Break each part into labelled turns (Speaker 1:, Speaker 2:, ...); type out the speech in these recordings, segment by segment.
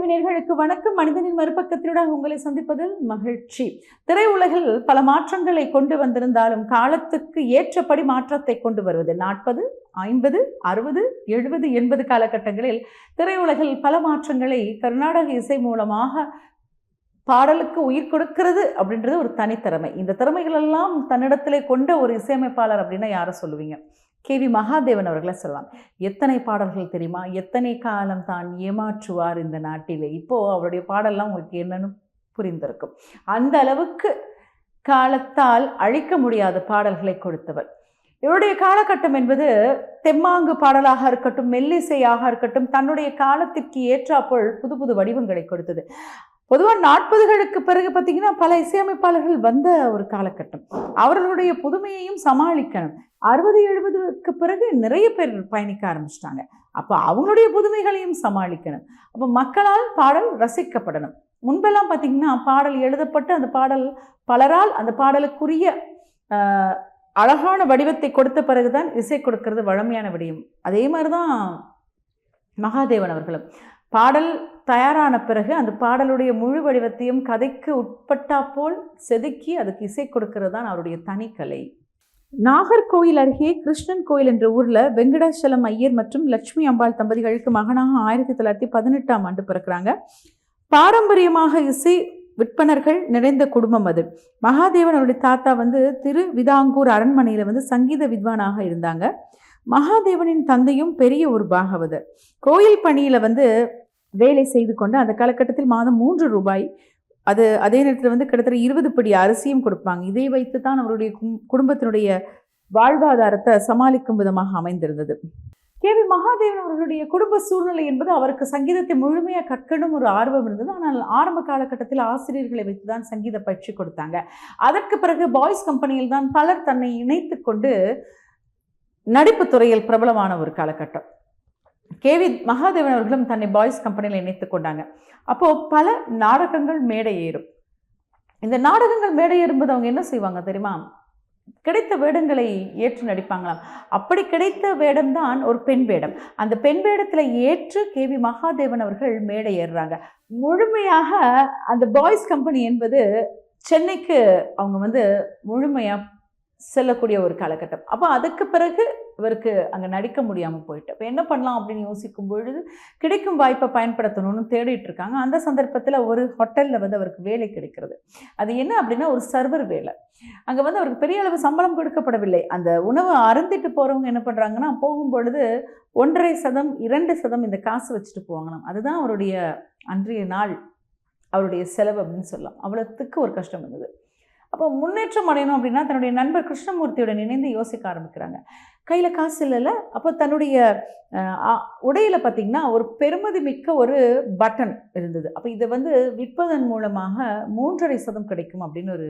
Speaker 1: டிவினர்களுக்கு வணக்கம். மனிதனின் மறுபக்கத்தினூடாக உங்களை சந்திப்பதில் மகிழ்ச்சி. திரையுலகில் பல மாற்றங்களை கொண்டு வந்திருந்தாலும் காலத்துக்கு ஏற்றபடி மாற்றத்தை கொண்டு வருவது நாற்பது ஐம்பது அறுபது எழுபது எண்பது காலகட்டங்களில் திரையுலகில் பல மாற்றங்களை கர்நாடக இசை மூலமாக பாடலுக்கு உயிர் கொடுக்கிறது அப்படின்றது ஒரு தனித்திறமை. இந்த திறமைகள் எல்லாம் தன்னிடத்திலே கொண்ட ஒரு இசையமைப்பாளர் அப்படின்னா யாரை சொல்லுவீங்க? கே வி மகாதேவன் அவர்களை சொல்லலாம். எத்தனை பாடல்கள் தெரியுமா? எத்தனை காலம் தான் ஏமாற்றுவார் இந்த நாட்டிலே? இப்போது அவருடைய பாடல்லாம் உங்களுக்கு என்னன்னு புரிந்திருக்கும். அந்த அளவுக்கு காலத்தால் அழிக்க முடியாத பாடல்களை கொடுத்தவர். இவருடைய காலகட்டம் என்பது தெம்மாங்கு பாடலாக இருக்கட்டும் மெல்லிசையாக இருக்கட்டும் தன்னுடைய காலத்திற்கு ஏற்றாப்போல் புது புது வடிவங்களை கொடுத்தது. பொதுவாக நாற்பதுகளுக்கு பிறகு பார்த்திங்கன்னா பல இசையமைப்பாளர்கள் வந்த ஒரு காலகட்டம். அவர்களுடைய புதுமையையும் சமாளிக்கணும். அறுபது எழுபதுக்கு பிறகு நிறைய பேர் பயணிக்க ஆரம்பிச்சிட்டாங்க. அப்போ அவங்களுடைய புதுமைகளையும் சமாளிக்கணும். அப்போ மக்களால் பாடல் ரசிக்கப்படணும். முன்பெல்லாம் பார்த்திங்கன்னா பாடல் எழுதப்பட்டு அந்த பாடல் பலரால் அந்த பாடலுக்குரிய அழகான வடிவத்தை கொடுத்த பிறகுதான் இசை கொடுக்கறது வழமையான விடயம். அதே மாதிரி தான் மகாதேவன் அவர்களும். பாடல் தயாரான பிறகு அந்த பாடலுடைய முழு வடிவத்தையும் கதைக்கு உட்பட்டா போல் செதுக்கி அதுக்கு இசை கொடுக்கிறது தான் அவருடைய தனிக்கலை. நாகர்கோயில் அருகே கிருஷ்ணன் கோயில் என்ற ஊரில் வெங்கடாச்சலம் ஐயர் மற்றும் லட்சுமி அம்பாள் தம்பதிகளுக்கு மகனாக ஆயிரத்தி தொள்ளாயிரத்தி பதினெட்டாம் ஆண்டு பிறக்கிறாங்க. பாரம்பரியமாக இசை விற்பனர்கள் நிறைந்த குடும்பம் அது. மகாதேவன் அவருடைய தாத்தா வந்து திரு விதாங்கூர் அரண்மனையில் வந்து சங்கீத வித்வானாக இருந்தாங்க. மகாதேவனின் தந்தையும் பெரிய ஒரு பாகவதர். கோயில் பணியில் வந்து வேலை செய்து கொண்டு அந்த காலகட்டத்தில் மாதம் மூன்று ரூபாய் அது அதே நேரத்தில் வந்து கிட்டத்தட்ட இருபது படி அரிசியும் கொடுப்பாங்க. இதை வைத்து தான் அவருடைய கும்- குடும்பத்தினுடைய வாழ்வாதாரத்தை சமாளிக்கும் விதமாக அமைந்திருந்தது. கே வி மகாதேவன் அவர்களுடைய குடும்ப சூழ்நிலை என்பது அவருக்கு சங்கீதத்தை முழுமையாக கற்கணும் ஒரு ஆர்வம் இருந்தது. ஆனால் ஆரம்ப காலகட்டத்தில் ஆசிரியர்களை வைத்து தான் சங்கீத பயிற்சி கொடுத்தாங்க. அதற்கு பிறகு பாய்ஸ் கம்பெனியில் தான் பலர் தன்னை இணைத்து கொண்டு நடிப்பு துறையில் பிரபலமான ஒரு காலகட்டம். கேவி மகாதேவன் அவர்களும் தன்னை பாய்ஸ் கம்பெனியில் இணைத்து கொண்டாங்க. அப்போது பல நாடகங்கள் மேடை ஏறும். இந்த நாடகங்கள் மேடை ஏறும்போது அவங்க என்ன செய்வாங்க தெரியுமா? கிடைத்த வேடங்களை ஏற்று நடிப்பாங்களாம். அப்படி கிடைத்த வேடம்தான் ஒரு பெண் வேடம். அந்த பெண் வேடத்தில் ஏற்று கேவி மகாதேவன் அவர்கள் மேடை ஏறுறாங்க. முழுமையாக அந்த பாய்ஸ் கம்பெனி என்பது சென்னைக்கு அவங்க வந்து முழுமையாக செல்லக்கூடிய ஒரு காலகட்டம். அப்போ அதுக்கு பிறகு இவருக்கு அங்கே நடிக்க முடியாமல் போயிட்டு. அப்போ என்ன பண்ணலாம் அப்படின்னு யோசிக்கும் பொழுது கிடைக்கும் வாய்ப்பை பயன்படுத்தணும்னு தேடிட்டு இருக்காங்க. அந்த சந்தர்ப்பத்தில் ஒரு ஹோட்டலில் வந்து அவருக்கு வேலை கிடைக்கிறது. அது என்ன அப்படின்னா ஒரு சர்வர் வேலை. அங்கே வந்து அவருக்கு பெரிய அளவு சம்பளம் கொடுக்கப்படவில்லை. அந்த உணவை அருந்திட்டு போகிறவங்க என்ன பண்ணுறாங்கன்னா போகும் பொழுது ஒன்றரை சதம் இரண்டு சதம் இந்த காசு வச்சுட்டு போவாங்களாம். அதுதான் அவருடைய அன்றைய நாள் அவருடைய செலவு அப்படின்னு சொல்லலாம். அவ்வளோத்துக்கு ஒரு கஷ்டம் இருந்தது. அப்போ முன்னேற்றம் அடையணும் அப்படின்னா தன்னுடைய நண்பர் கிருஷ்ணமூர்த்தியுடன் இணைந்து யோசிக்க ஆரம்பிக்கிறாங்க. கையில் காசு இல்லைல்ல அப்போ தன்னுடைய உடையில் பார்த்திங்கன்னா ஒரு பெருமதி மிக்க ஒரு பட்டன் இருந்தது. அப்போ இதை வந்து விற்பதன் மூலமாக மூன்றரை சதம் கிடைக்கும் அப்படின்னு ஒரு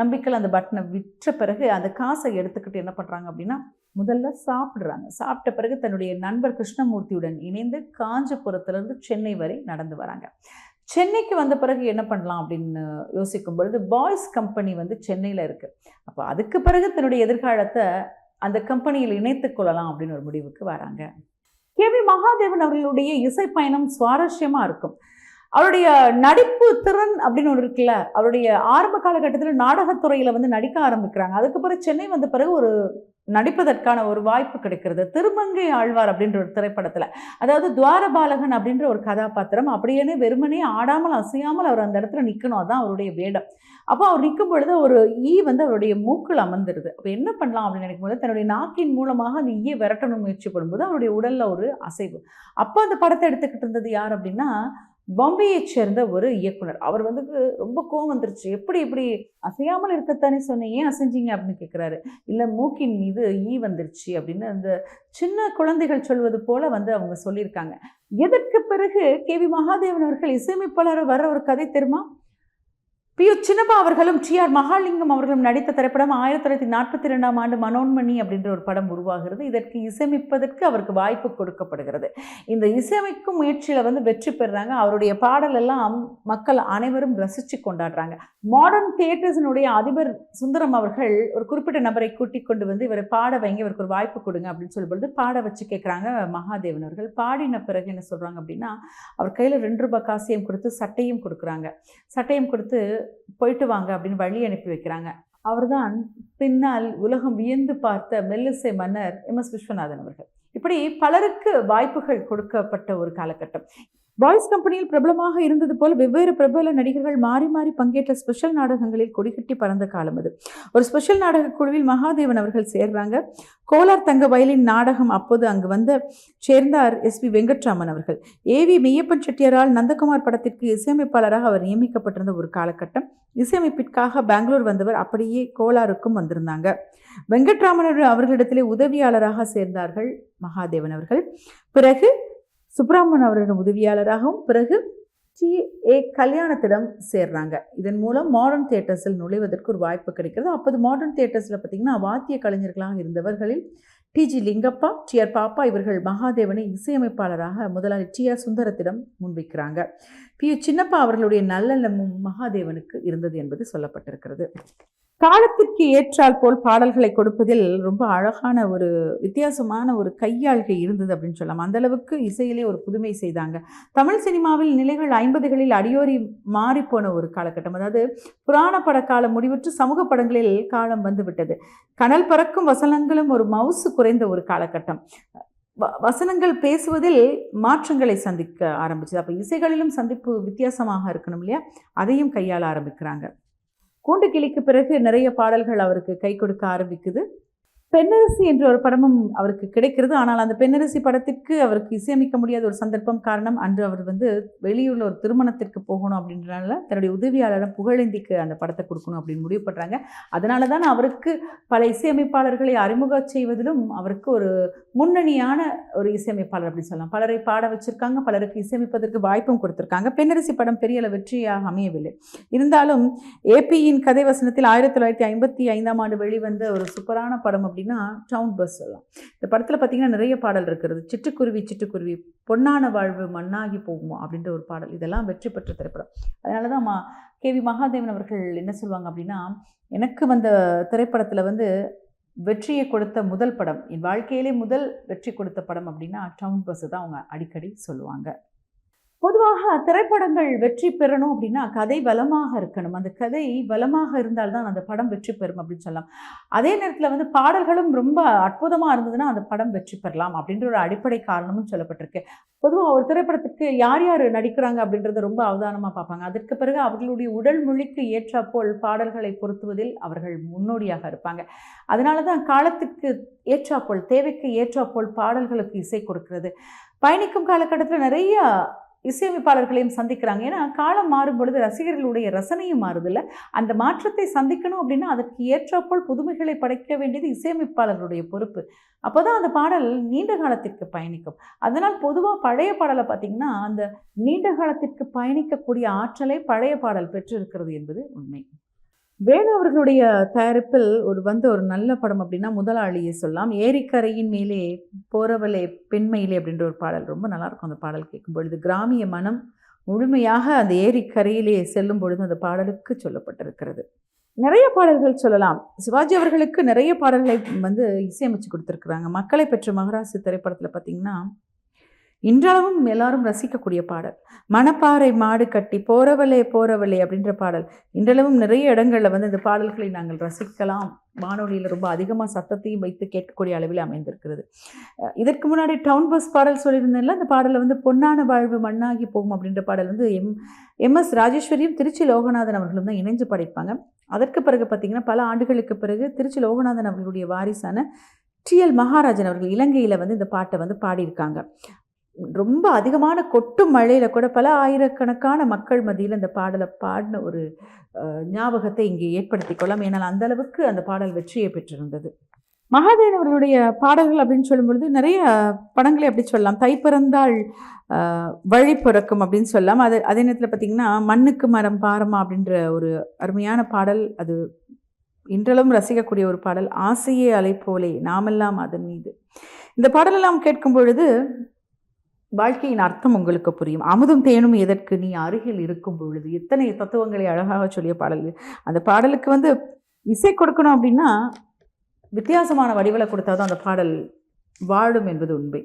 Speaker 1: நம்பிக்கையில் அந்த பட்டனை விற்ற பிறகு அந்த காசை எடுத்துக்கிட்டு என்ன பண்ணுறாங்க அப்படின்னா முதல்ல சாப்பிட்றாங்க. சாப்பிட்ட பிறகு தன்னுடைய நண்பர் கிருஷ்ணமூர்த்தியுடன் இணைந்து காஞ்சிபுரத்துலேருந்து சென்னை வரை நடந்து வராங்க. சென்னைக்கு வந்த பிறகு என்ன பண்ணலாம் அப்படின்னு யோசிக்கும் பொழுது பாய்ஸ் கம்பெனி வந்து சென்னையில் இருக்குது அப்போ அதுக்கு பிறகு தன்னுடைய எதிர்காலத்தை அந்த கம்பெனியில் இணைத்து கொள்ளலாம் அப்படின்னு ஒரு முடிவுக்கு வராங்க. கே வி மகாதேவன் அவர்களுடைய இசை பயணம் சுவாரஸ்யமாக இருக்கும். அவருடைய நடிப்பு திறன் அப்படின்னு ஒன்று இருக்குல்ல அவருடைய ஆரம்ப காலகட்டத்தில் நாடகத்துறையில் வந்து நடிக்க ஆரம்பிக்கிறாங்க. அதுக்கு பிறகு சென்னை வந்த பிறகு ஒரு நடிப்பதற்கான ஒரு வாய்ப்பு கிடைக்கிறது. திருமங்கை ஆழ்வார் அப்படின்ற ஒரு திரைப்படத்தில் அதாவது துவாரபாலகன் அப்படின்ற ஒரு கதாபாத்திரம் அப்படியே வெறுமனே ஆடாமல் அசையாமல் அவர் அந்த இடத்துல நிற்கணும் அதான் அவருடைய வேடம். அப்போ அவர் நிற்கும் பொழுது ஒரு ஈ வந்து அவருடைய மூக்கில் அமர்ந்துருது. அப்போ என்ன பண்ணலாம் அப்படின்னு நினைக்கும்போது தன்னுடைய நாக்கின் மூலமாக அந்த ஈயை விரட்டணும் முயற்சி பண்ணும்போது அவருடைய உடலில் ஒரு அசைவு. அப்போ அந்த படத்தை எடுத்துக்கிட்டு இருந்தது யார் அப்படின்னா பாம்பேயைச் சேர்ந்த ஒரு இயக்குனர். அவர் வந்து ரொம்ப கோவம் வந்துருச்சு. எப்படி இப்படி அசையாமல் இருக்கத்தானே சொன்னேன். ஏன் அசைஞ்சிங்க? அப்படின்னு கேட்குறாரு இல்லை மூக்கின் மீது ஈ வந்துருச்சு. அப்படின்னு அந்த சின்ன குழந்தைகள் சொல்வது போல வந்து அவங்க சொல்லியிருக்காங்க. எதற்கு பிறகு கே. வி. மகாதேவன் அவர்கள் இசையமைப்பாளர் வர ஒரு கதை தெரியுமா? பி யு சின்னப்பா அவர்களும் டி ஆர் மகாலிங்கம் அவர்களும் நடித்த திரைப்படம் ஆயிரத்தி தொள்ளாயிரத்தி நாற்பத்தி ரெண்டாம் ஆண்டு மனோன்மணி அப்படின்ற ஒரு படம் உருவாகிறது. இதற்கு இசையமைப்பதற்கு அவருக்கு வாய்ப்பு கொடுக்கப்படுகிறது. இந்த இசையமைக்கும் முயற்சியில் வந்து வெற்றி பெறுறாங்க அவருடைய பாடல் எல்லாம் மக்கள் அனைவரும் ரசித்து கொண்டாடுறாங்க. மாடர்ன் தியேட்டர்ஸினுடைய அதிபர் சுந்தரம் அவர்கள் ஒரு குறிப்பிட்ட நபரை கூட்டிக் கொண்டு வந்து இவரை பாட வைங்க இவருக்கு ஒரு வாய்ப்பு கொடுங்க அப்படின்னு சொல்லும்பொழுது பாட வச்சு கேட்குறாங்க மகாதேவன் அவர்கள். பாடின பிறகு என்ன சொல்கிறாங்க அப்படின்னா அவர் கையில் ரெண்டு ரூபாய் காசையும் கொடுத்து சட்டையும் கொடுக்குறாங்க. சட்டையும் கொடுத்து போயிட்டு வாங்க அப்படின்னு வழி அனுப்பி வைக்கிறாங்க. அவர்தான் பின்னால் உலகம் வியந்து பார்த்த மெல்லிசை மன்னர் எம் எஸ் விஸ்வநாதன் அவர்கள். இப்படி பலருக்கு வாய்ப்புகள் கொடுக்கப்பட்ட ஒரு காலகட்டம். பாய்ஸ் கம்பெனியில் பிரபலமாக இருந்தது போல் வெவ்வேறு பிரபல நடிகர்கள் மாறி மாறி பங்கேற்ற ஸ்பெஷல் நாடகங்களில் கொடிகட்டி பறந்த காலம் அது. ஒரு ஸ்பெஷல் நாடக குழுவில் மகாதேவன் அவர்கள் சேர்றாங்க. கோலார் தங்க வயலின் நாடகம் அப்போது அங்கு வந்த சேர்ந்தார் எஸ் பி வெங்கட்ராமன் அவர்கள். ஏவி மெய்யப்பன் செட்டியாரால் நந்தகுமார் படத்திற்கு இசையமைப்பாளராக அவர் நியமிக்கப்பட்டிருந்த ஒரு காலகட்டம். இசையமைப்பிற்காக பெங்களூர் வந்தவர் அப்படியே கோலாருக்கும் வந்திருந்தாங்க. வெங்கட்ராமன் அவர்களிடத்திலே உதவியாளராக சேர்ந்தார்கள் மகாதேவன் அவர்கள். பிறகு சுப்பிரமணியன் அவர்களின் உதவியாளராகவும் பிறகு டி. ஏ. கல்யாணத்திடம் சேர்றாங்க. இதன் மூலம் மாடர்ன் தியேட்டர்ஸில் நுழைவதற்கு ஒரு வாய்ப்பு கிடைக்கிறது. அப்போது மாடர்ன் தியேட்டர்ஸில் பார்த்திங்கன்னா வாத்திய கலைஞர்களாக இருந்தவர்களில் TG Lingappa T. R. Pappa இவர்கள் மகாதேவனை இசையமைப்பாளராக முதலாளி டி. ஆர். சுந்தரத்திடம் முன்வைக்கிறாங்க. பி. யு. சின்னப்பா அவர்களுடைய நல்லெண்ணமும் மகாதேவனுக்கு இருந்தது என்பது சொல்லப்பட்டிருக்கிறது. காலத்திற்கு ஏற்றால் போல் பாடல்களை கொடுப்பதில் ரொம்ப அழகான ஒரு வித்தியாசமான ஒரு கையாள்கை இருந்தது அப்படின்னு சொல்லலாம். அந்த அளவுக்கு இசையிலே ஒரு புதுமை செய்தாங்க. தமிழ் சினிமாவில் நிலைகள் ஐம்பதுகளில் அடியோரி மாறிப்போன ஒரு காலகட்டம். அதாவது புராண பட காலம் முடிவுற்று சமூக படங்களில் காலம் வந்துவிட்டது கனல் பறக்கும் வசனங்களும் ஒரு மவுசு குறைந்த ஒரு காலகட்டம். வ- வசனங்கள் பேசுவதில் மாற்றங்களை சந்திக்க ஆரம்பிச்சது. அப்போ இசைகளிலும் சந்திப்பு வித்தியாசமாக இருக்கணும் இல்லையா? அதையும் கையாள ஆரம்பிக்கிறாங்க. கூண்டு கிளிக்கு பிறகு நிறைய பாடல்கள் அவருக்கு கை கொடுக்க ஆரம்பிக்குது. பெண்ணரசி என்ற ஒரு படமும் அவருக்கு கிடைக்கிறது. ஆனால் அந்த பெண்ணரசி படத்திற்கு அவருக்கு இசையமைக்க முடியாத ஒரு சந்தர்ப்பம் காரணம் அன்று அவர் வந்து வெளியூரில் ஒரு திருமணத்திற்கு போகணும் அப்படின்றனால தன்னுடைய உதவியாளரிடம் புகழேந்திக்கு அந்த படத்தை கொடுக்கணும் அப்படின்னு முடிவு பண்ணுறாங்க அதனால தான் அவருக்கு பல இசையமைப்பாளர்களை அறிமுகம் செய்வதிலும் அவருக்கு ஒரு முன்னணியான ஒரு இசையமைப்பாளர் அப்படின்னு சொல்லலாம். பலரை பாட வச்சுருக்காங்க பலருக்கு இசையமைப்பதற்கு வாய்ப்பும் கொடுத்துருக்காங்க. பெண்ணரசி படம் பெரிய அளவு வெற்றியாக அமையவில்லை. இருந்தாலும் ஏபியின் கதை வசனத்தில் ஆயிரத்தி தொள்ளாயிரத்தி ஐம்பத்தி ஐந்தாம் ஆண்டு வெளிவந்த ஒரு சூப்பரான படம் அப்படின்னு அப்படின்னா டவுன் பஸ் சொல்லலாம். இந்த படத்தில் பார்த்திங்கன்னா நிறைய பாடல் இருக்கிறது சிட்டுக்குருவி சிட்டுக்குருவி பொன்னான வாழ்வு மண்ணாகி போகுமா அப்படின்ற ஒரு பாடல். இதெல்லாம் வெற்றி பெற்ற திரைப்படம். அதனால தான் மா கே. வி. மகாதேவன் அவர்கள் என்ன சொல்லுவாங்க அப்படின்னா எனக்கு வந்த திரைப்படத்தில் வந்து வெற்றியை கொடுத்த முதல் படம் என் வாழ்க்கையிலே முதல் வெற்றி கொடுத்த படம் அப்படின்னா டவுன் பஸ்ஸு தான் அவங்க அடிக்கடி சொல்லுவாங்க. பொதுவாக திரைப்படங்கள் வெற்றி பெறணும் அப்படின்னா கதை பலமாக இருக்கணும். அந்த கதை பலமாக இருந்தால்தான் அந்த படம் வெற்றி பெறும் அப்படின்னு சொல்லலாம். அதே நேரத்தில் வந்து பாடல்களும் ரொம்ப அற்புதமாக இருந்ததுன்னா அந்த படம் வெற்றி பெறலாம் அப்படின்ற ஒரு அடிப்படை காரணமும் சொல்லப்பட்டிருக்கு. பொதுவாக ஒரு திரைப்படத்துக்கு யார் யார் நடிக்கிறாங்க அப்படின்றத ரொம்ப அவதானமாக பார்ப்பாங்க. அதற்கு பிறகு அவர்களுடைய உடல் மொழிக்கு ஏற்றாப்போல் பாடல்களை பொருத்துவதில் அவர்கள் முன்னோடியாக இருப்பாங்க. அதனால தான் காலத்துக்கு ஏற்றாப்போல் தேவைக்கு ஏற்றாப்போல் பாடல்களுக்கு இசை கொடுக்கிறது. பயணிக்கும் காலகட்டத்தில் நிறைய இசையமைப்பாளர்களையும் சந்திக்கிறாங்க. ஏன்னா காலம் மாறும் பொழுது ரசிகர்களுடைய ரசனையும் மாறுதில்ல. அந்த மாற்றத்தை சந்திக்கணும் அப்படின்னா அதற்கு ஏற்றாப்போல் புதுமைகளை படைக்க வேண்டியது இசையமைப்பாளர்களுடைய பொறுப்பு. அப்போ தான் அந்த பாடல் நீண்ட காலத்திற்கு பயணிக்கும். அதனால் பொதுவாக பழைய பாடலை பார்த்திங்கன்னா அந்த நீண்ட காலத்திற்கு பயணிக்கக்கூடிய ஆற்றலை பழைய பாடல் பெற்றிருக்கிறது என்பது உண்மை. வேணு அவர்களுடைய தயாரிப்பில் ஒரு வந்த ஒரு நல்ல படம் அப்படின்னா முதலாளியை சொல்லலாம். ஏரிக்கரையின் மேலே போறவளே பெண்மையிலே அப்படின்ற ஒரு பாடல். ரொம்ப நல்லாயிருக்கும் அந்த பாடல் கேட்கும் பொழுது கிராமிய மனம் முழுமையாக அந்த ஏரிக்கரையிலே செல்லும் பொழுது அந்த பாடலுக்கு சொல்லப்பட்டிருக்கிறது. நிறைய பாடல்கள் சொல்லலாம். சிவாஜி அவர்களுக்கு நிறைய பாடல்களை வந்து இசையமைச்சு கொடுத்துருக்குறாங்க. மக்களை பெற்ற மகராசி திரைப்படத்தில் பார்த்திங்கன்னா இன்றளவும் எல்லாரும் ரசிக்கக்கூடிய பாடல். மணப்பாறை மாடு கட்டி போறவளே போறவளே அப்படின்ற பாடல். இன்றளவும் நிறைய இடங்களில் வந்து இந்த பாடல்களை நாங்கள் ரசிக்கலாம். வானொலியில் ரொம்ப அதிகமாக சத்தத்தையும் வைத்து கேட்கக்கூடிய அளவில் அமைந்திருக்கிறது. இதற்கு முன்னாடி டவுன் பஸ் பாடல் சொல்லியிருந்தேன்ல அந்த பாடலில் வந்து பொன்னான வாழ்வு மண்ணாகி போகும் அப்படின்ற பாடல் வந்து எம் எம்எஸ் ராஜேஸ்வரியும் திருச்சி லோகநாதன் அவர்களும் தான் இணைஞ்சு படைப்பாங்க அதற்கு பிறகு பார்த்திங்கன்னா பல ஆண்டுகளுக்கு பிறகு திருச்சி லோகநாதன் அவர்களுடைய வாரிசான டிஎல் மகாராஜன் அவர்கள் இலங்கையில் வந்து இந்த பாட்டை வந்து பாடியிருக்காங்க. ரொம்ப அதிகமான கொட்டும் மழையில் கூட பல ஆயிரக்கணக்கான மக்கள் மத்தியில் அந்த பாடலை பாடின ஒரு ஞாபகத்தை இங்கே ஏற்படுத்தி கொள்ளலாம். ஏன்னால் அந்த அளவுக்கு அந்த பாடல் வெற்றியை பெற்றிருந்தது. மகாதேவன் அவர்களுடைய பாடல்கள் அப்படின்னு சொல்லும் பொழுது நிறைய படங்களை அப்படி சொல்லலாம். தை பிறந்தால் வழி பிறக்கும் அப்படின்னு சொல்லலாம். அது அதே நேரத்தில் பார்த்தீங்கன்னா மண்ணுக்கு மரம் பாரமா அப்படின்ற ஒரு அருமையான பாடல். அது இன்றளவும் ரசிக்கக்கூடிய ஒரு பாடல். ஆசையே அலை போலே நாமெல்லாம் அதன் மீது. இந்த பாடலெல்லாம் கேட்கும் பொழுது வாழ்க்கையின் அர்த்தம் உங்களுக்கு புரியும். அமுதும் தேனும் எதற்கு? நீ அருகில் இருக்கும் பொழுது எத்தனை தத்துவங்களை அழகாக சொல்லிய பாடல் அந்த பாடலுக்கு வந்து இசை கொடுக்கணும் அப்படின்னா வித்தியாசமான வடிவில் கொடுத்தாதான் அந்த பாடல் வாழும் என்பது உண்மை.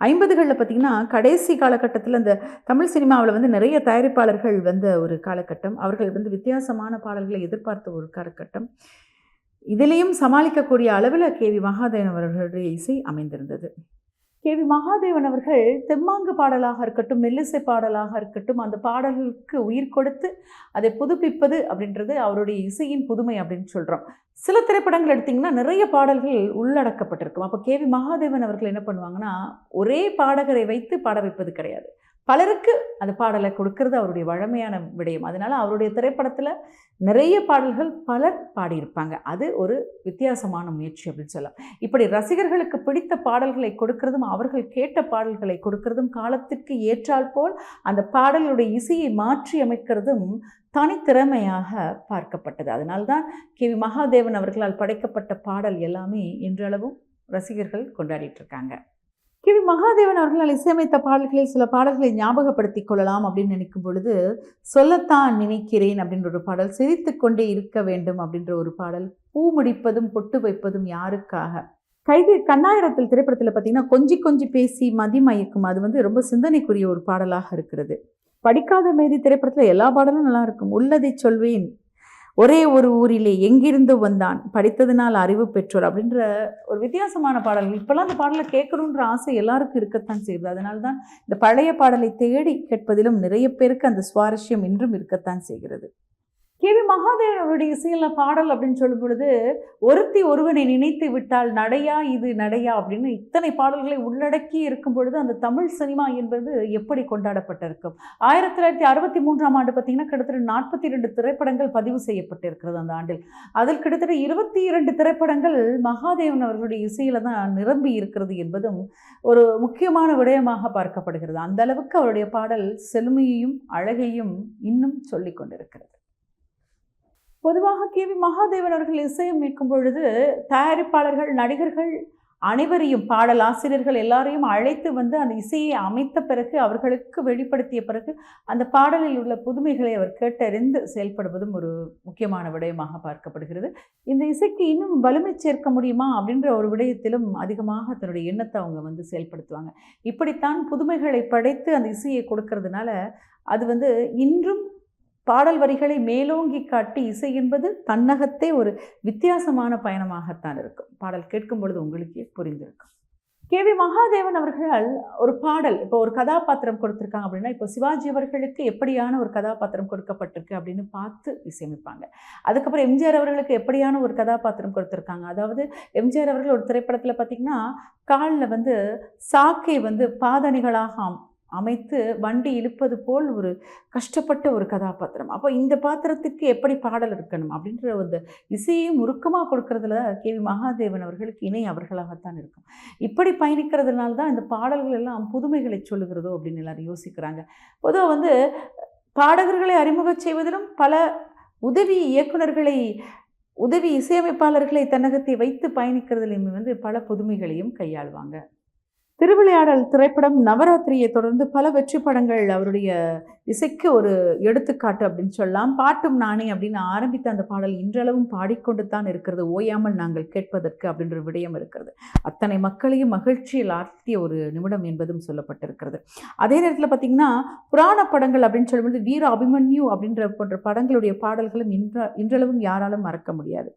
Speaker 1: ஐம்பதுகளில் பார்த்தீங்கன்னா கடைசி காலகட்டத்தில் அந்த தமிழ் சினிமாவில் வந்து நிறைய தயாரிப்பாளர்கள் வந்த ஒரு காலகட்டம். அவர்கள் வந்து வித்தியாசமான பாடல்களை எதிர்பார்த்த ஒரு காலகட்டம். இதிலையும் சமாளிக்கக்கூடிய அளவில் கே வி மகாதேவன் அவர்களுடைய இசை அமைந்திருந்தது. கே வி மகாதேவன் அவர்கள் தெம்மாங்கு பாடலாக இருக்கட்டும் மெல்லிசை பாடலாக இருக்கட்டும் அந்த பாடல்களுக்கு உயிர் கொடுத்து அதை புதுப்பிப்பது அப்படின்றது அவருடைய இசையின் புதுமை அப்படின்னு சொல்கிறோம் சில திரைப்படங்கள் எடுத்திங்கன்னா நிறைய பாடல்கள் உள்ளடக்கப்பட்டிருக்கும். அப்போ கேவி மகாதேவன் அவர்கள் என்ன பண்ணுவாங்கன்னா ஒரே பாடகரை வைத்து பாட வைப்பது கிடையாது. பலருக்கு அந்த பாடலை கொடுக்கறது அவருடைய வழமையான விடயம். அதனால் அவருடைய திரைப்படத்தில் நிறைய பாடல்கள் பலர் பாடியிருப்பாங்க. அது ஒரு வித்தியாசமான முயற்சி அப்படின்னு சொல்லலாம். இப்படி ரசிகர்களுக்கு பிடித்த பாடல்களை கொடுக்கறதும் அவர்கள் கேட்ட பாடல்களை கொடுக்கறதும் காலத்திற்கு ஏற்றால் போல் அந்த பாடலுடைய இசையை மாற்றி அமைக்கிறதும் தனித்திறமையாக பார்க்கப்பட்டது. அதனால்தான் கே வி மகாதேவன் அவர்களால் படைக்கப்பட்ட பாடல் எல்லாமே இன்றளவும் ரசிகர்கள் கொண்டாடிட்டு இருக்காங்க. கே வி மகாதேவன் அவர்களால் இசையமைத்த பாடல்களில் சில பாடல்களை ஞாபகப்படுத்திக் கொள்ளலாம் அப்படின்னு நினைக்கும் பொழுது சொல்லத்தான் நினைக்கிறேன் அப்படின்ற ஒரு பாடல் சிரித்து கொண்டே இருக்க வேண்டும் அப்படின்ற ஒரு பாடல் பூ முடிப்பதும் பொட்டு வைப்பதும் யாருக்காக? கைதி கண்ணாயிரத்தில் திரைப்படத்தில் பார்த்தீங்கன்னா கொஞ்சி கொஞ்சி பேசி மதிமயக்கும் அது வந்து ரொம்ப சிந்தனைக்குரிய ஒரு பாடலாக இருக்கிறது. படிக்காத மேதி திரைப்படத்தில் எல்லா பாடலும் நல்லா இருக்கும். உள்ளதை சொல்வேன் ஒரே ஒரு ஊரிலே எங்கிருந்து வந்தான்? படித்ததினால் அறிவு பெற்றோர் அப்படின்ற ஒரு வித்தியாசமான பாடல்கள். இப்போல்லாம் அந்த பாடலை கேட்கணுன்ற ஆசை எல்லாருக்கும் இருக்கத்தான் செய்யுது. அதனால தான் இந்த பழைய பாடலை தேடி கேட்பதிலும் நிறைய பேருக்கு அந்த சுவாரஸ்யம் இன்றும் இருக்கத்தான் செய்கிறது. கே வி மகாதேவன் அவருடைய இசையில் பாடல் அப்படின்னு சொல்லும் பொழுது ஒருத்தி ஒருவனை நினைத்து விட்டால் நடையா இது நடையா அப்படின்னு இத்தனை பாடல்களை உள்ளடக்கி இருக்கும் பொழுது அந்த தமிழ் சினிமா என்பது எப்படி கொண்டாடப்பட்டிருக்கும்? ஆயிரத்தி தொள்ளாயிரத்தி அறுபத்தி மூன்றாம் ஆண்டு பார்த்தீங்கன்னா கிட்டத்தட்ட நாற்பத்தி ரெண்டு திரைப்படங்கள் பதிவு செய்யப்பட்டிருக்கிறது அந்த ஆண்டில். அதில் கிட்டத்தட்ட இருபத்தி இரண்டு திரைப்படங்கள் மகாதேவன் அவர்களுடைய இசையில் தான் நிரம்பி இருக்கிறது என்பதும் ஒரு முக்கியமான விடயமாக பார்க்கப்படுகிறது. அந்த அளவுக்கு அவருடைய பாடல் செழுமையையும் அழகையும் இன்னும் சொல்லிக் கொண்டிருக்கிறது. பொதுவாக கே வி மகாதேவன் அவர்கள் இசையமைக்கும் பொழுது தயாரிப்பாளர்கள் நடிகர்கள் அனைவரையும் பாடல் ஆசிரியர்கள் எல்லாரையும் அழைத்து வந்து அந்த இசையை அமைத்த பிறகு அவர்களுக்கு வெளிப்படுத்திய பிறகு அந்த பாடலில் உள்ள புதுமைகளை அவர் கேட்டறிந்து செயல்படுவதும் ஒரு முக்கியமான விடயமாக பார்க்கப்படுகிறது. இந்த இசைக்கு இன்னும் வலிமை சேர்க்க முடியுமா அப்படின்ற ஒரு விடயத்திலும் அதிகமாக தன்னுடைய எண்ணத்தை அவங்க வந்து செயல்படுத்துவாங்க. இப்படித்தான் புதுமைகளை படைத்து அந்த இசையை கொடுக்கறதுனால அது வந்து இன்றும் பாடல் வரிகளை மேலோங்கி காட்டி இசை என்பது தன்னகத்தே ஒரு வித்தியாசமான பயணமாகத்தான் இருக்கும். பாடல் கேட்கும் பொழுது உங்களுக்கே புரிந்திருக்கும். கே. வி. மகாதேவன் அவர்கள் ஒரு பாடல் இப்போ ஒரு கதாபாத்திரம் கொடுத்துருக்காங்க அப்படின்னா இப்போ சிவாஜி அவர்களுக்கு எப்படியான ஒரு கதாபாத்திரம் கொடுக்கப்பட்டிருக்கு அப்படின்னு பார்த்து இசையமைப்பாங்க. அதுக்கப்புறம் எம்ஜிஆர் அவர்களுக்கு எப்படியான ஒரு கதாபாத்திரம் கொடுத்துருக்காங்க? அதாவது எம்ஜிஆர் அவர்கள் ஒரு திரைப்படத்தில் பார்த்திங்கன்னா காலில் வந்து சாக்கை வந்து பாதணிகளாகாம் அமைத்து வண்டி இழுப்பது போல் ஒரு கஷ்டப்பட்ட ஒரு கதாபாத்திரம். அப்போ இந்த பாத்திரத்திற்கு எப்படி பாடல் இருக்கணும்? அப்படின்ற அந்த இசையை முறுக்கமாக கொடுக்கறதுல கே. வி. மகாதேவன் அவர்களுக்கு இணை அவர்களாகத்தான் இருக்கும். இப்படி பயணிக்கிறதுனால தான் இந்த பாடல்கள் எல்லாம் புதுமைகளை சொல்லுகிறதோ அப்படின்னு எல்லாரும் யோசிக்கிறாங்க. பொதுவாக வந்து பாடகர்களை அறிமுகம் செய்வதிலும் பல உதவி இயக்குனர்களை உதவி இசையமைப்பாளர்களை தன்னகத்தை வைத்து பயணிக்கிறதுலையுமே வந்து பல புதுமைகளையும் கையாள்வாங்க. திருவிளையாடல் திரைப்படம் நவராத்திரியை தொடர்ந்து பல வெற்றி படங்கள் அவருடைய இசைக்கு ஒரு எடுத்துக்காட்டு அப்படின்னு சொல்லலாம். பாட்டும் நானே அப்படின்னு ஆரம்பித்த அந்த பாடல் இன்றளவும் பாடிக்கொண்டு தான் இருக்கிறது. ஓயாமல் நாங்கள் கேட்பதற்கு அப்படின்ற விடயம் இருக்கிறது. அத்தனை மக்களையும் மகிழ்ச்சியில் ஆழ்த்திய ஒரு நிமிடம் என்பதும் சொல்லப்பட்டிருக்கிறது. அதே நேரத்தில் பார்த்தீங்கன்னா புராண படங்கள் அப்படின்னு சொல்லும்போது வீர அபிமன்யு அப்படின்ற போன்ற படங்களுடைய பாடல்களும் இன்ற இன்றளவும் யாராலும் மறக்க முடியாது.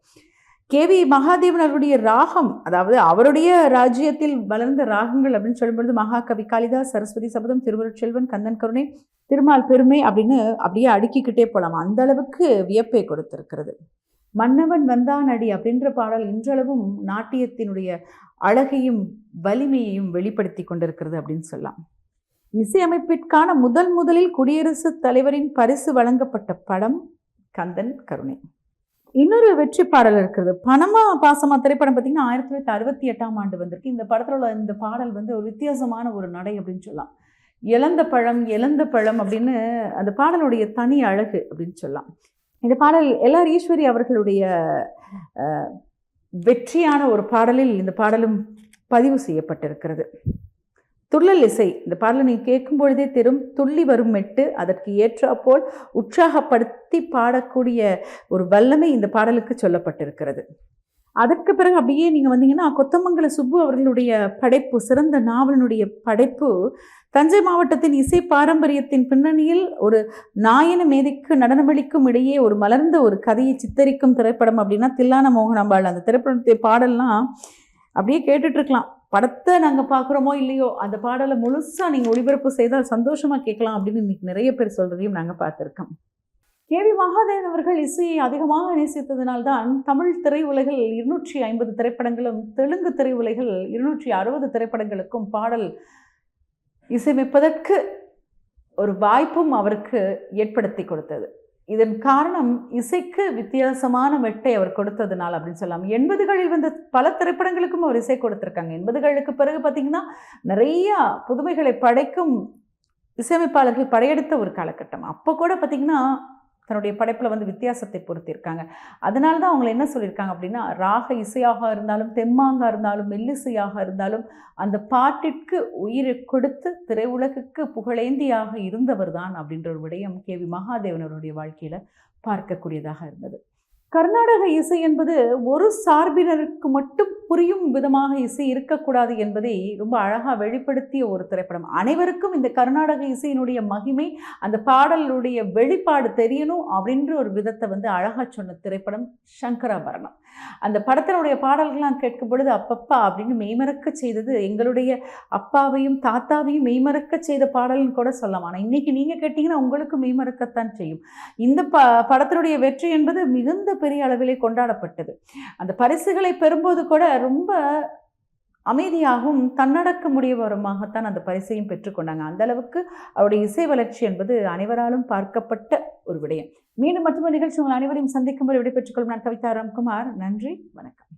Speaker 1: கே வி மகாதேவன் அவருடைய ராகம் அதாவது அவருடைய ராஜ்யத்தில் வளர்ந்த ராகங்கள் அப்படின்னு சொல்லும்பொழுது மகாகவி காளிதாஸ் சரஸ்வதி சபதம் திருவருட்செல்வன் கந்தன் கருணை திருமால் பெருமை அப்படின்னு அப்படியே அடுக்கிக்கிட்டே போகலாம் அந்த அளவுக்கு வியப்பை கொடுத்திருக்கிறது. மன்னவன் வந்தான் அடி அப்படின்ற பாடல் இன்றளவும் நாட்டியத்தினுடைய அழகையும் வலிமையையும் வெளிப்படுத்தி கொண்டிருக்கிறது அப்படின்னு சொல்லலாம். இசையமைப்பிற்கான முதல் முதலில் குடியரசுத் தலைவரின் பரிசு வழங்கப்பட்ட படம் கந்தன் கருணை. இன்னொரு வெற்றி பாடல் இருக்கிறது. பணமா பாசமா திரைப்படம் பார்த்தீங்கன்னா ஆயிரத்தி தொள்ளாயிரத்தி அறுபத்தி எட்டாம் ஆண்டு வந்திருக்கு. இந்த படத்தில் உள்ள இந்த பாடல் வந்து ஒரு வித்தியாசமான ஒரு நடை அப்படின்னு சொல்லலாம். இழந்த பழம் இழந்த பழம் அப்படின்னு அந்த பாடலுடைய தனி அழகு அப்படின்னு சொல்லலாம். இந்த பாடல் எல்ஆர் ஈஸ்வரி அவர்களுடைய வெற்றியான ஒரு பாடலில் இந்த பாடலும் பதிவு செய்யப்பட்டிருக்கிறது. துள்ளல் இசை. இந்த பாடலை நீங்கள் கேட்கும் பொழுதே தெரும் துள்ளி வரும் மெட்டு. அதற்கு ஏற்றாப்போல் உற்சாகப்படுத்தி பாடக்கூடிய ஒரு வல்லமை இந்த பாடலுக்கு சொல்லப்பட்டிருக்கிறது. அதற்கு பிறகு அப்படியே நீங்கள் வந்தீங்கன்னா கொத்தமங்கல சுப்பு அவர்களுடைய படைப்பு சிறந்த நாவலினுடைய படைப்பு தஞ்சை மாவட்டத்தின் இசை பாரம்பரியத்தின் பின்னணியில் ஒரு நாயன மேதைக்கு நடனமளிக்கும் இடையே ஒரு மலர்ந்த ஒரு கதையை சித்தரிக்கும் திரைப்படம் அப்படின்னா தில்லான மோகனாம்பாள். அந்த திரைப்படத்தை பாடல்லாம் அப்படியே கேட்டுட்ருக்கலாம் படத்தை நாங்கள் பார்க்குறோமோ இல்லையோ அந்த பாடலை முழுசாக நீங்கள் ஒளிபரப்பு செய்தால் சந்தோஷமாக கேட்கலாம் அப்படின்னு இன்னைக்கு நிறைய பேர் சொல்கிறதையும் நாங்கள் பார்த்துருக்கோம். கேவி மகாதேவன் அவர்கள் இசையை அதிகமாக நேசித்ததினால்தான் தமிழ் திரையுலகில் இருநூற்றி ஐம்பது திரைப்படங்களும் தெலுங்கு திரையுலகில் இருநூற்றி அறுபது திரைப்படங்களுக்கும் பாடல் இசையமைப்பதற்கு ஒரு வாய்ப்பும் அவருக்கு ஏற்படுத்தி கொடுத்தது. இதன் காரணம் இசைக்கு வித்தியாசமான வெட்டை அவர் கொடுத்ததுனால் அப்படின்னு சொல்லலாம். எண்பதுகளில் வந்து பல திரைப்படங்களுக்கும் அவர் இசை கொடுத்துருக்காங்க. எண்பதுகளுக்கு பிறகு பார்த்திங்கன்னா நிறையா புதுமைகளை படைக்கும் இசையமைப்பாளர்கள் படையெடுத்த ஒரு காலகட்டம். அப்போ கூட பார்த்திங்கன்னா தன்னுடைய படைப்பில் வந்து வித்தியாசத்தை பொருத்தியிருக்காங்க அதனால தான் அவங்களை என்ன சொல்லியிருக்காங்க அப்படின்னா ராக இசையாக இருந்தாலும் தெம்மாங்காக இருந்தாலும் மெல்லிசையாக இருந்தாலும் அந்த பாட்டிற்கு உயிரை கொடுத்து திரையுலகுக்கு புகழேந்தியாக இருந்தவர் தான் அப்படின்ற ஒரு விடயம் கே வி மகாதேவனருடைய வாழ்க்கையில் பார்க்கக்கூடியதாக இருந்தது. கர்நாடக இசை என்பது ஒரு சார்பினருக்கு மட்டும் புரியும் விதமாக இசை இருக்கக்கூடாது என்பதை ரொம்ப அழகாக வெளிப்படுத்திய ஒரு திரைப்படம். அனைவருக்கும் இந்த கர்நாடக இசையினுடைய மகிமை அந்த பாடலுடைய வெளிப்பாடு தெரியணும் அப்படின்ற ஒரு விதத்தை வந்து அழகாக சொன்ன திரைப்படம் சங்கராபரணம். அந்த படத்தினுடைய பாடல்கள்லாம் கேட்கும் பொழுது அப்பப்பா அப்படின்னு மெய்மறக்க செய்தது எங்களுடைய அப்பாவையும் தாத்தாவையும் மெய்மறக்க செய்த பாடல்னு கூட சொல்லலாம். ஆனால் இன்னைக்கு நீங்கள் கேட்டிங்கன்னா உங்களுக்கு மெய்மறக்கத்தான் செய்யும். இந்த ப படத்தினுடைய வெற்றி என்பது மிகுந்த பெரிய அளவிலே கொண்டாடப்பட்டது. அந்த பரிசுகளை பெறும்போது கூட ரொம்ப அமைதியாகவும் தன்னடக்க முடியவருமாகத்தான் அந்த பரிசையும் பெற்றுக்கொண்டாங்க. அந்த அளவுக்கு அவருடைய இசை வளர்ச்சி என்பது அனைவராலும் பார்க்கப்பட்ட ஒரு விடயம். மீண்டும் மற்றொரு நிகழ்ச்சி உங்கள் அனைவரையும் சந்திக்கும் ஒரு விடைபெற்றுக் கொள்ளும் நான் கவிதா ராம்குமார். நன்றி. வணக்கம்.